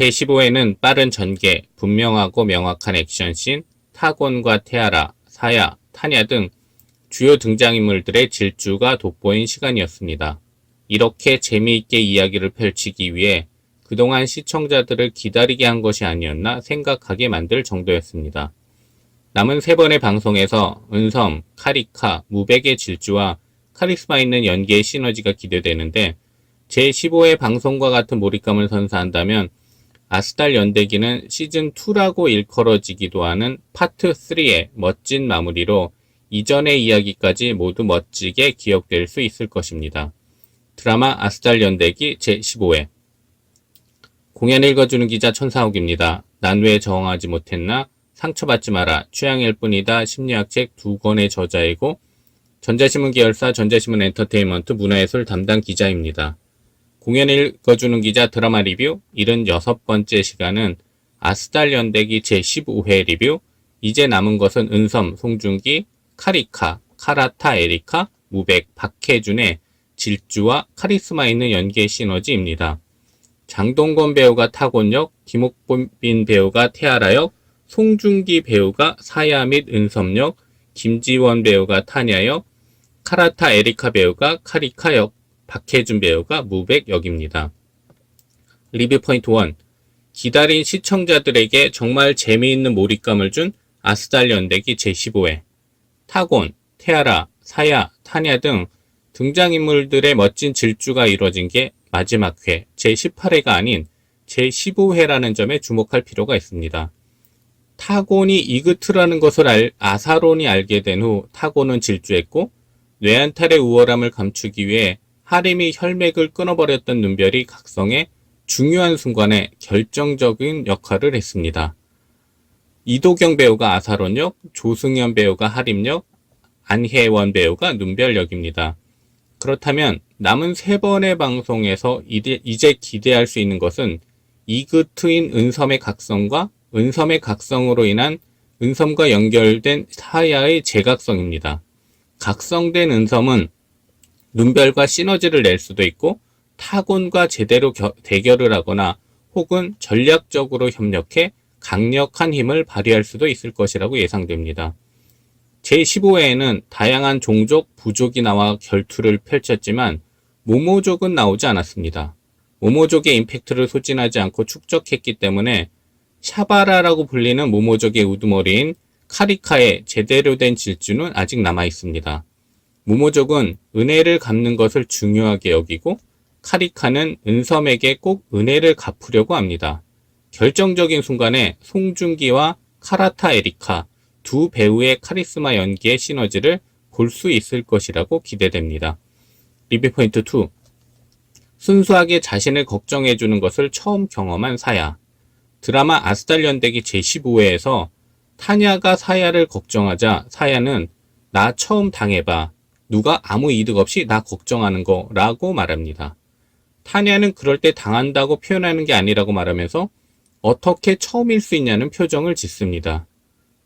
제15회는 빠른 전개, 분명하고 명확한 액션씬, 타곤과 테아라, 사야, 타냐 등 주요 등장인물들의 질주가 돋보인 시간이었습니다. 이렇게 재미있게 이야기를 펼치기 위해 그동안 시청자들을 기다리게 한 것이 아니었나 생각하게 만들 정도였습니다. 남은 세 번의 방송에서 은섬, 카리카, 무백의 질주와 카리스마 있는 연기의 시너지가 기대되는데 제15회 방송과 같은 몰입감을 선사한다면 아스달 연대기는 시즌2라고 일컬어지기도 하는 파트 3의 멋진 마무리로 이전의 이야기까지 모두 멋지게 기억될 수 있을 것입니다. 드라마 아스달 연대기 제15회 공연 읽어주는 기자 천사옥입니다. 난 왜 저항하지 못했나? 상처받지 마라. 취향일 뿐이다. 심리학 책 두 권의 저자이고 전자신문 계열사 전자신문 엔터테인먼트 문화예술 담당 기자입니다. 공연 읽어주는 기자 드라마 리뷰 76번째 시간은 아스달 연대기 제15회 리뷰 이제 남은 것은 은섬, 송중기, 카리카, 카라타 에리카, 무백, 박혜준의 질주와 카리스마 있는 연기의 시너지입니다. 장동건 배우가 타곤역, 김옥빈 배우가 태아라역, 송중기 배우가 사야 및 은섬역, 김지원 배우가 타냐역, 카라타 에리카 배우가 카리카역, 박혜준 배우가 무백 역입니다. 리뷰 포인트 1. 기다린 시청자들에게 정말 재미있는 몰입감을 준 아스달 연대기 제15회. 타곤, 테아라, 사야, 타냐 등 등장인물들의 멋진 질주가 이루어진 게 마지막 회, 제18회가 아닌 제15회라는 점에 주목할 필요가 있습니다. 타곤이 이그트라는 것을 알, 아사론이 알게 된 후 타곤은 질주했고 뇌한탈의 우월함을 감추기 위해 하림이 혈맥을 끊어버렸던 눈별이 각성해 중요한 순간에 결정적인 역할을 했습니다. 이도경 배우가 아사론 역, 조승현 배우가 하림 역, 안혜원 배우가 눈별 역입니다. 그렇다면 남은 세 번의 방송에서 이제 기대할 수 있는 것은 이그 트인 은섬의 각성과 은섬의 각성으로 인한 은섬과 연결된 사야의 재각성입니다. 각성된 은섬은 눈별과 시너지를 낼 수도 있고 타곤과 제대로 겨, 대결을 하거나 혹은 전략적으로 협력해 강력한 힘을 발휘할 수도 있을 것이라고 예상됩니다. 제15회에는 다양한 종족, 부족이 나와 결투를 펼쳤지만 모모족은 나오지 않았습니다. 모모족의 임팩트를 소진하지 않고 축적했기 때문에 샤바라라고 불리는 모모족의 우두머리인 카리카의 제대로 된 질주는 아직 남아 있습니다. 모모족은 은혜를 갚는 것을 중요하게 여기고 카리카는 은섬에게 꼭 은혜를 갚으려고 합니다. 결정적인 순간에 송중기와 카라타 에리카 두 배우의 카리스마 연기의 시너지를 볼 수 있을 것이라고 기대됩니다. 리뷰 포인트 2. 순수하게 자신을 걱정해주는 것을 처음 경험한 사야. 드라마 아스달 연대기 제15회에서 타냐가 사야를 걱정하자 사야는 나 처음 당해봐. 누가 아무 이득 없이 나 걱정하는 거라고 말합니다. 타냐는 그럴 때 당한다고 표현하는 게 아니라고 말하면서 어떻게 처음일 수 있냐는 표정을 짓습니다.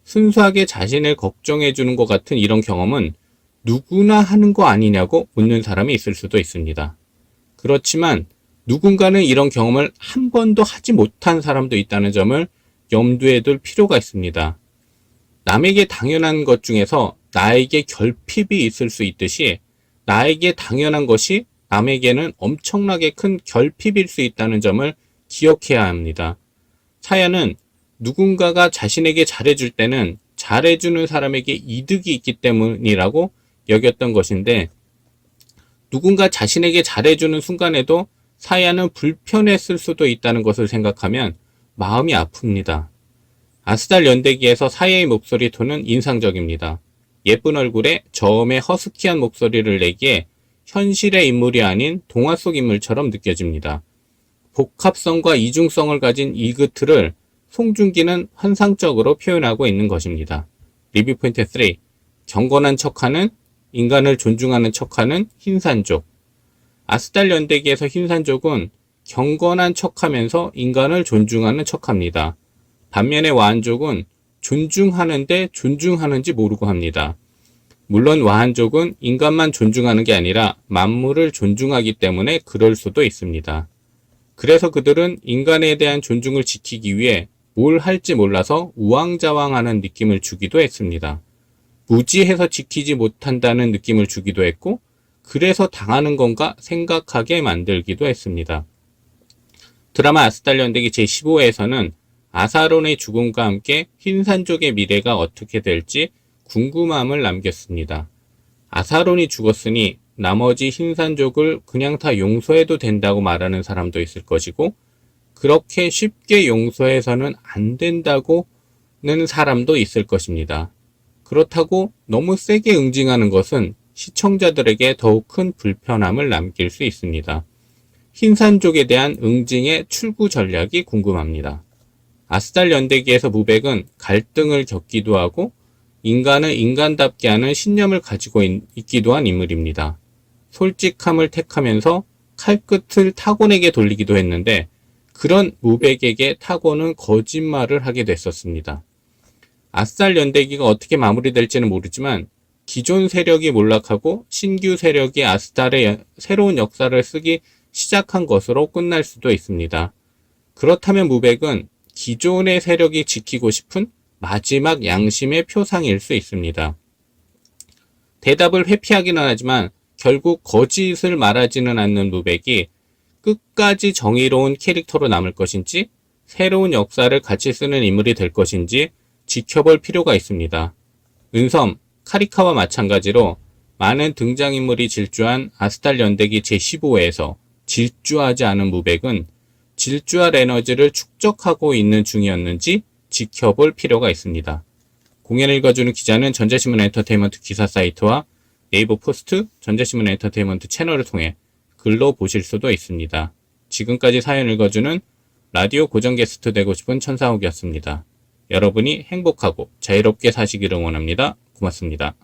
순수하게 자신을 걱정해 주는 것 같은 이런 경험은 누구나 하는 거 아니냐고 묻는 사람이 있을 수도 있습니다. 그렇지만 누군가는 이런 경험을 한 번도 하지 못한 사람도 있다는 점을 염두에 둘 필요가 있습니다. 남에게 당연한 것 중에서 나에게 결핍이 있을 수 있듯이 나에게 당연한 것이 남에게는 엄청나게 큰 결핍일 수 있다는 점을 기억해야 합니다. 사야는 누군가가 자신에게 잘해줄 때는 잘해주는 사람에게 이득이 있기 때문이라고 여겼던 것인데 누군가 자신에게 잘해주는 순간에도 사야는 불편했을 수도 있다는 것을 생각하면 마음이 아픕니다. 아스달 연대기에서 사야의 목소리 톤은 인상적입니다. 예쁜 얼굴에 저음의 허스키한 목소리를 내기에 현실의 인물이 아닌 동화 속 인물처럼 느껴집니다. 복합성과 이중성을 가진 이그트를 송중기는 환상적으로 표현하고 있는 것입니다. 리뷰 포인트 3. 경건한 척하는 인간을 존중하는 척하는 흰산족. 아스달 연대기에서 흰산족은 경건한 척하면서 인간을 존중하는 척합니다. 반면에 와한족은 존중하는데 존중하는지 모르고 합니다. 물론 와한족은 인간만 존중하는 게 아니라 만물을 존중하기 때문에 그럴 수도 있습니다. 그래서 그들은 인간에 대한 존중을 지키기 위해 뭘 할지 몰라서 우왕좌왕하는 느낌을 주기도 했습니다. 무지해서 지키지 못한다는 느낌을 주기도 했고, 그래서 당하는 건가 생각하게 만들기도 했습니다. 드라마 아스달 연대기 제15회에서는 아사론의 죽음과 함께 흰산족의 미래가 어떻게 될지 궁금함을 남겼습니다. 아사론이 죽었으니 나머지 흰산족을 그냥 다 용서해도 된다고 말하는 사람도 있을 것이고, 그렇게 쉽게 용서해서는 안 된다고는 사람도 있을 것입니다. 그렇다고 너무 세게 응징하는 것은 시청자들에게 더욱 큰 불편함을 남길 수 있습니다. 흰산족에 대한 응징의 출구 전략이 궁금합니다. 아스달 연대기에서 무백은 갈등을 겪기도 하고 인간을 인간답게 하는 신념을 가지고 있, 기도 한 인물입니다. 솔직함을 택하면서 칼끝을 타곤에게 돌리기도 했는데 그런 무백에게 타곤은 거짓말을 하게 됐었습니다. 아스달 연대기가 어떻게 마무리될지는 모르지만 기존 세력이 몰락하고 신규 세력이 아스달의 새로운 역사를 쓰기 시작한 것으로 끝날 수도 있습니다. 그렇다면 무백은 기존의 세력이 지키고 싶은 마지막 양심의 표상일 수 있습니다. 대답을 회피하기는 하지만 결국 거짓을 말하지는 않는 무백이 끝까지 정의로운 캐릭터로 남을 것인지 새로운 역사를 같이 쓰는 인물이 될 것인지 지켜볼 필요가 있습니다. 은섬, 카리카와 마찬가지로 많은 등장인물이 질주한 아스탈 연대기 제15회에서 질주하지 않은 무백은 질주할 에너지를 축적하고 있는 중이었는지 지켜볼 필요가 있습니다. 공연을 읽어주는 기자는 전자신문 엔터테인먼트 기사 사이트와 네이버 포스트, 전자신문 엔터테인먼트 채널을 통해 글로 보실 수도 있습니다. 지금까지 사연 읽어주는 라디오 고정 게스트 되고 싶은 천사옥이었습니다. 여러분이 행복하고 자유롭게 사시기를 원합니다. 고맙습니다.